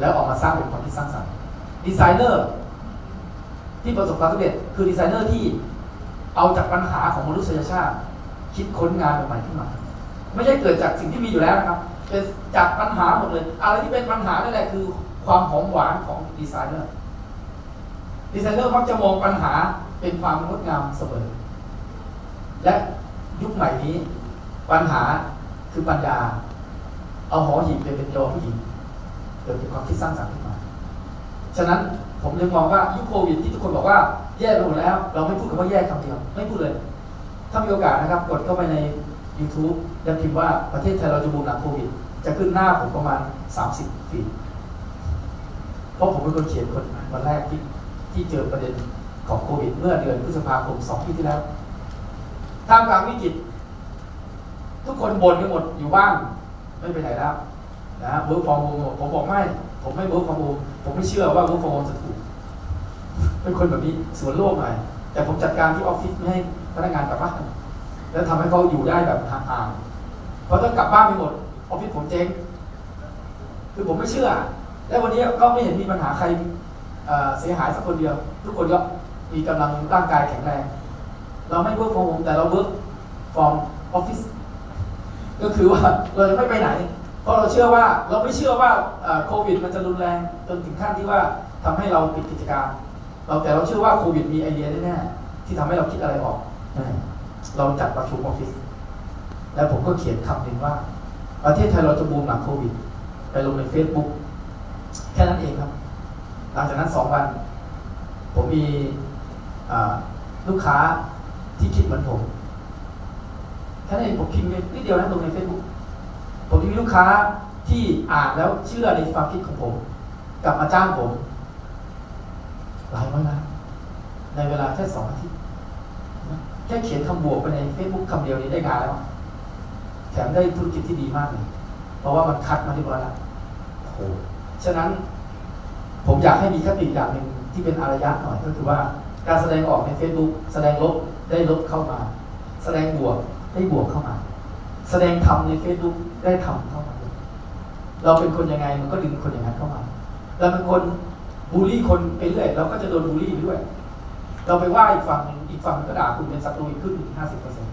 แล้วออกมาสร้างเป็นความคิดสร้างสรรค์ดีไซเนอร์ที่ประสบความสำเร็จคือดีไซเนอร์ที่เอาจากปัญหาของมนุษยชาติ คิดค้นงานใหม่ขึ้นมา ไม่ใช่เกิดจากสิ่งที่มีอยู่แล้วนะครับเป็นจากปัญหาหมดเลย อะไรที่เป็นปัญหานั่นแหละคือความหอมหวานของดีไซเนอร์ดีไซเนอร์มักจะมองปัญหาเป็นความงดงามเสมอและยุคใหม่นี้ปัญหาคือปัญญาเอาหอหีบไปเป็นยอผู้หญิง กิดเป็นความคิดสร้างสรรค์ขึ้นมา ฉะนั้นผมเลยมองว่ายุคโควิดที่ทุกคนบอกว่าแย่ไปหมดแล้ว เราไม่พูดคำว่าแย่คำเดียว ไม่พูดเลย ถ้ามีโอกาสนะครับ กดเข้าไปใน YouTube แล้วพิมพ์ว่าประเทศไทยเราจะบูมหลังโควิด จะขึ้นหน้าผมประมาณ 30 ฟีดเพราะผมเป็นคนเขียนคนวันแรกที่ที่เจอประเด็นของโควิด เมื่อเดือนพฤษภาคม2ปีที่แล้วท่ามกลางวิกฤตทุกคนบ่นกันหมดอยู่บ้านไม่ไปไหนแล้ว นะเวิร์กฟอร์มโฮมผมบอกไม่ ผมไม่เวิร์กฟอร์มโฮมผมไม่เชื่อว่าเวิร์กฟอร์มโฮมจะถูก เป็นคนแบบนี้สวนโลกหน่อยแต่ผมจัดการที่ออฟฟิศไม่ให้พนักงานกลับบ้านแล้วทำให้เขาอยู่ได้แบบห่างๆเพราะถ้ากลับบ้านไปหมดออฟฟิศผมเจ๊งคือผมไม่เชื่อ และวันนี้ก็ไม่เห็นมีปัญหาใครเสียหายสักคนเดียว ทุกคนก็มีกำลังร่างกายแข็งแรง เราไม่เวิร์กฟอร์มโฮมแต่เราเวิร์กฟอร์มออฟฟิศก็คือว่าเราจะไม่ไปไหน ราะเราเชื่อว่าเราไม่เชื่อว่าโควิดมันจะรุนแรงจนถึงขั้นที่ว่าทำให้เราปิดกิจการ เราแต่เราเชื่อว่าโควิดมีไอเดียแน่ๆที่ทำให้เราคิดอะไรออก เราจัดประชุมออฟฟิศแล้วผมก็เขียนคำหนึ่งว่า ประเทศไทยเราจะบูมหลังโควิด ไปลงใน Facebook แค่นั้นเองครับ หลังจากนั้นสองวัน ผมมีลูกค้าที่คิดเหมือนผมแค่นั้นเองผมพิมพ์นิดเดียวนะลงใน Facebook ลูกค้าที่อ่านแล้วเชื่อในความคิดของผมกลับมาจ้างผมหลายร้อยล้านในเวลาแค่สองอาทิตย์แค่เขียนคำบวกไปใน Facebook คำเดียวนี้ได้งานแล้ว แถมได้ธุรกิจที่ดีมากเลยเพราะว่ามันคัดมาเรียบร้อยแล้วโอ้ฉะนั้นผมอยากให้มีคติอย่างหนึ่งที่เป็นอารยะหน่อยก็คือว่าการแสดงออกใน Facebook แสดงลบได้ลบเข้ามา แสดงบวกได้บวกเข้ามา แสดงธรรมใน Facebook ได้ธรรมเข้ามา เราเป็นคนยังไงมันก็ดึงคนอย่างนั้นเข้ามาเราเป็นคนบูลลี่คนไปเรื่อยเราก็จะโดนบูลลี่ไปด้วย เราไปว่าอีกฝั่งหนึ่งอีกฝั่งหนึ่งก็ด่าคุณเป็นศัตรูอีกครึ่งหนึ่งห้าสิบเปอร์เซ็นต์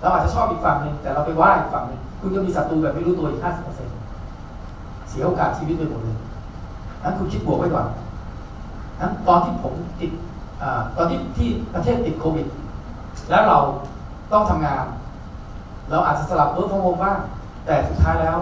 เราอาจจะชอบอีกฝั่งหนึ่งแต่เราไปว่าอีกฝั่งหนึ่งคุณก็มีศัตรูแบบไม่รู้ตัวอีกห้าสิบเปอร์เซ็นต์เสียโอกาสชีวิตไปหมดเลยนั้นคุณคิดบวกไว้ก่อนนั้นตอนที่ผมติดอตอนที่ที่ประเทศติดโควิด แล้วเราต้องทำงาน เราอาจจะสลับเวิร์กฟอร์มบ้างแต่สุดท้ายแล้ว